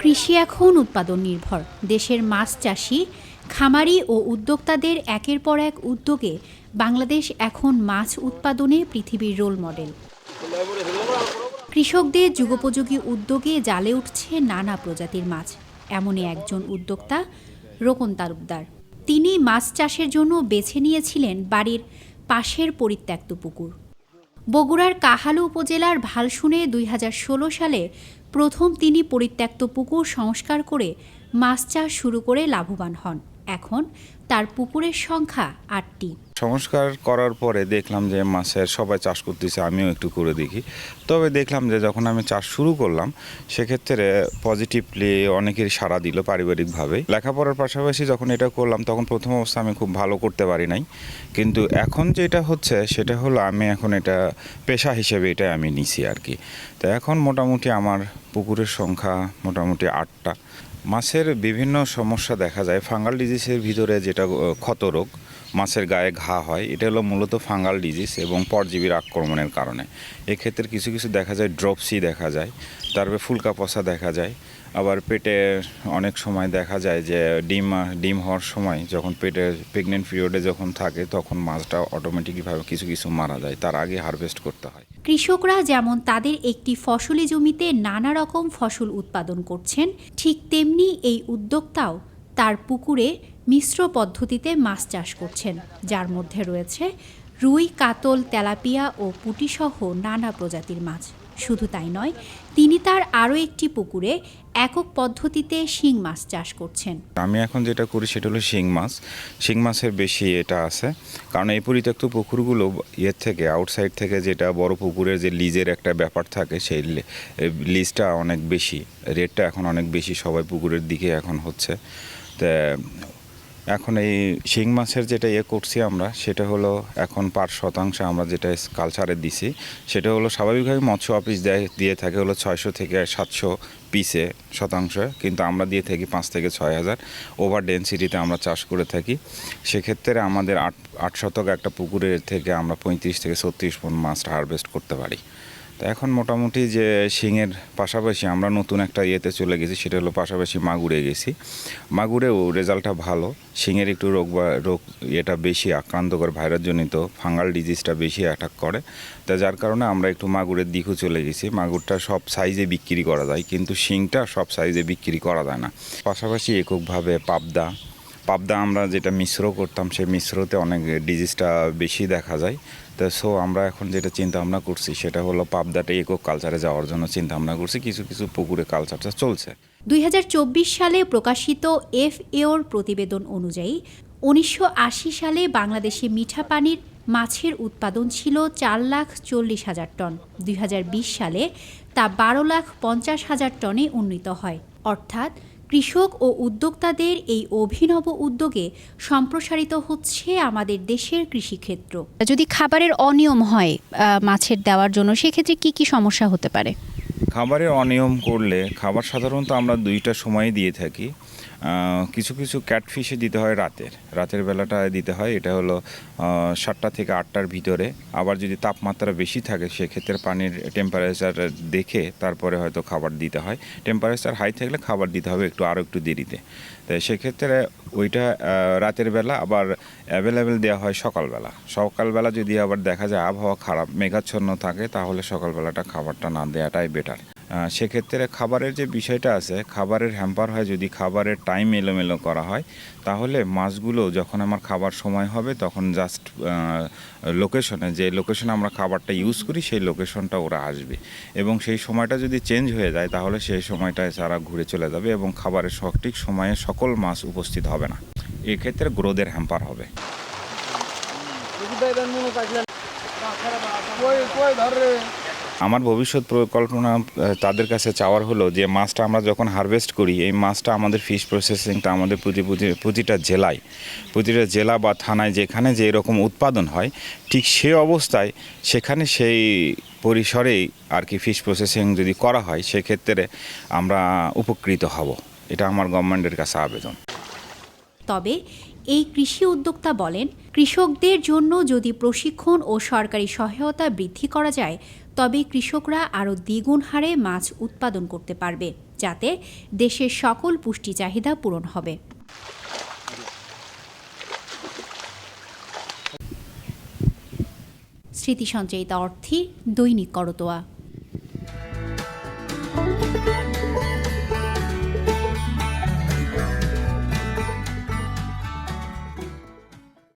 কৃষি এখন উৎপাদন নির্ভর। দেশের মাছ চাষি, খামারি ও উদ্যোক্তাদের একের পর এক উদ্যোগে বাংলাদেশ এখন মাছ উৎপাদনে পৃথিবীর রোল মডেল। কৃষকদের যুগোপযোগী উদ্যোগে জালে উঠছে নানা প্রজাতির মাছ। এমনই একজন উদ্যোক্তা রোকন তালুকদার। তিনি মাছ চাষের জন্য বেছে নিয়েছিলেন বাড়ির পাশের পরিত্যক্ত পুকুর। বগুড়ার কাহালু উপজেলার ভালসুনে দুই হাজার ষোলো সালে প্রথম তিনি পরিত্যক্ত পুকুর সংস্কার করে মাছ চাষ শুরু করে লাভবান হন। এখন তার পুকুরের সংখ্যা আটটি। সংস্কার করার পরে দেখলাম যে মাছের সবাই চাষ করতেছে, আমিও একটু করে দেখি। তবে দেখলাম যে যখন আমি চাষ শুরু করলাম, সেক্ষেত্রে পজিটিভলি অনেকের সাড়া দিল পারিবারিকভাবে। লেখাপড়ার পাশাপাশি যখন এটা করলাম, তখন প্রথম অবস্থা আমি খুব ভালো করতে পারি নাই। কিন্তু এখন যেটা হচ্ছে, সেটা হলো আমি এখন এটা পেশা হিসেবে এটা আমি নিছি আর কি তো এখন মোটামুটি আমার পুকুরের সংখ্যা মোটামুটি আটটা। মাছের বিভিন্ন সমস্যা দেখা যায়। ফাঙ্গাল ডিজিজের ভিতরে যেটা ক্ষত রোগ মাছের গায়ে ঘা হয়, এটা হলো মূলত ফাঙ্গাল ডিজিজ এবং পরজীবীর আক্রমণের কারণে। এক্ষেত্রে কিছু কিছু দেখা যায়, ড্রপসি দেখা যায়, তারপরে ফুলকা পচা দেখা যায়, আবার পেটে অনেক সময় দেখা যায় যে ডিম ডিম হওয়ার সময় যখন পেটে প্রেগনেন্ট পিরিয়ডে যখন থাকে, তখন মাছটা অটোমেটিকভাবে কিছু কিছু মারা যায়, তার আগে হারভেস্ট করতে হয়। কৃষকরা যেমন তাদের একটি ফসলি জমিতে নানা রকম ফসল উৎপাদন করছেন, ঠিক তেমনি এই উদ্যোক্তাও তার পুকুরে মিশ্র পদ্ধতিতে মাছ চাষ করছেন। যার মধ্যে রয়েছে রুই, কাতল, তেলাপিয়া ও পুটিসহ নানা প্রজাতির মাছ। শুধু তাই নয়, তিনি তার আরও একটি পুকুরে একক পদ্ধতিতে শিং মাছ চাষ করছেন। আমি এখন যেটা করি সেটা হলো শিং মাছ। শিং মাছের বেশি এটা আছে। কারণ এই পরিত্যক্ত পুকুরগুলো ইয়ের থেকে আউটসাইড থেকে যেটা বড় পুকুরের যে লিজের একটা ব্যাপার থাকে, সেই লিজটা অনেক বেশি। রেটটা এখন অনেক বেশি সবাই পুকুরের দিকে এখন হচ্ছে। তা এখন এই শিং মাছের যেটা ইয়ে করছি আমরা, সেটা হলো এখন পাঁচ শতাংশ আমরা যেটা কালচারে দিছি, সেটা হলো স্বাভাবিকভাবে মৎস্য অফিস দেয়, দিয়ে থাকে হলো ছয়শো থেকে সাতশো পিসে শতাংশ, কিন্তু আমরা দিয়ে থাকি পাঁচ থেকে ছয় হাজার। ওভার ডেন্সিটিতে আমরা চাষ করে থাকি। সেক্ষেত্রে আমাদের আট আট শতক একটা পুকুরের থেকে আমরা পঁয়ত্রিশ থেকে ছত্রিশ মন মাছটা হারভেস্ট করতে পারি। তো এখন মোটামুটি যে শিঙের পাশাপাশি আমরা নতুন একটা ইয়েতে চলে গেছি, সেটা হলো পাশাপাশি মাগুরে গেছি। মাগুরেও রেজাল্টটা ভালো। শিঙের একটু রোগ বা, রোগ এটা বেশি আক্রান্তকর, ভাইরাসজনিত, ফাঙ্গাল ডিজিজটা বেশি অ্যাটাক করে। তা যার কারণে আমরা একটু মাগুরের দিকেও চলে গেছি। মাগুরটা সব সাইজে বিক্রি করা যায়, কিন্তু শিংটা সব সাইজে বিক্রি করা যায় না। পাশাপাশি এককভাবে পাবদা পাবদা আমরা যেটা মিশ্র করতাম, সেই মিশ্রতে অনেক ডিজিজটা বেশি দেখা যায়। তো সো আমরা এখন যেটা চিন্তা ভাবনা করছি, সেটা হলো পাবদাটা একক কালচারে যাওয়ার জন্য চিন্তা ভাবনা করছি, কিছু কিছু পুকুরে কালচারটা চলছে। দুই হাজার চব্বিশ সালে প্রকাশিত এফ এফএওর প্রতিবেদন অনুযায়ী, উনিশশো আশি সালে বাংলাদেশে মিঠা পানির মাছের উৎপাদন ছিল চার লাখ চল্লিশ হাজার টন। দুই হাজার বিশ সালে তা বারো লাখ পঞ্চাশ হাজার টনে উন্নীত হয়। অর্থাৎ কৃষক ও উদ্যোক্তাদের এই অভিনব উদ্যোগে সম্প্রসারিত হচ্ছে আমাদের দেশের কৃষিক্ষেত্র। যদি খাবারের অনিয়ম হয় মাছের দেওয়ার জন্য সেক্ষেত্রে কি কি সমস্যা হতে পারে? খাবারের অনিয়ম করলে খাবার সাধারণত আমরা দুইটা সময় দিয়ে থাকি। কিছু কিছু ক্যাটফিশে দিতে হয় রাতের। রাতের বেলাটা দিতে হয়, এটা হলো সাতটা থেকে আটটার ভিতরে। আবার যদি তাপমাত্রা বেশি থাকে, সেক্ষেত্রে পানির টেম্পারেচার দেখে তারপরে হয়তো খাবার দিতে হয়। টেম্পারেচার হাই থাকলে খাবার দিতে হবে একটু আরও একটু দেরিতে। তো সেক্ষেত্রে ওইটা রাতের বেলা আবার অ্যাভেলেবেল দেওয়া হয় সকালবেলা। সকালবেলা যদি আবার দেখা যায় আবহাওয়া খারাপ, মেঘাচ্ছন্ন থাকে, তাহলে সকালবেলাটা খাবারটা না দেওয়াটাই বেটার সেক্ষেত্রে খাবারের যে বিষয়টা আছে, খাবারের হ্যাম্পার হয়, যদি খাবারের টাইম এলোমেলো করা হয়, তাহলে মাছগুলো যখন আমার খাবার সময় হবে, তখন জাস্ট লোকেশনে যে লোকেশনে আমরা খাবারটা ইউজ করি, সেই লোকেশনটা ওরা আসবে। এবং সেই সময়টা যদি চেঞ্জ হয়ে যায়, তাহলে সেই সময়টায় তারা ঘুরে চলে যাবে এবং খাবারের সঠিক সময়ে সকল মাছ উপস্থিত হবে না। এক্ষেত্রে গ্রোদের হ্যাম্পার হবে। আমার ভবিষ্যৎ পরিকল্পনা তাদের কাছে চাওয়ার হলো যে মাছটা আমরা যখন হারভেস্ট করি, এই মাছটা আমাদের ফিশ প্রসেসিংটা আমাদের প্রতি, প্রতি- প্রতিটা জেলায়, প্রতিটা জেলা বা থানায় যেখানে যে এরকম উৎপাদন হয়, ঠিক সে অবস্থায় সেখানে সেই পরিসরেই আর কি ফিশ প্রসেসিং যদি করা হয়, সেক্ষেত্রে আমরা উপকৃত হব। এটা আমার গভর্নমেন্টের কাছে আবেদন। তবে এই কৃষি উদ্যোক্তা বলেন, কৃষকদের জন্য যদি প্রশিক্ষণ ও সরকারি সহায়তা বৃদ্ধি করা যায় তবে কৃষকরা আরও দ্বিগুণ হারে মাছ উৎপাদন করতে পারবে, যাতে দেশের সকল পুষ্টি চাহিদা পূরণ হবে। স্মৃতি সঞ্চয়িতা অর্থী দৈনিক করতোয়া।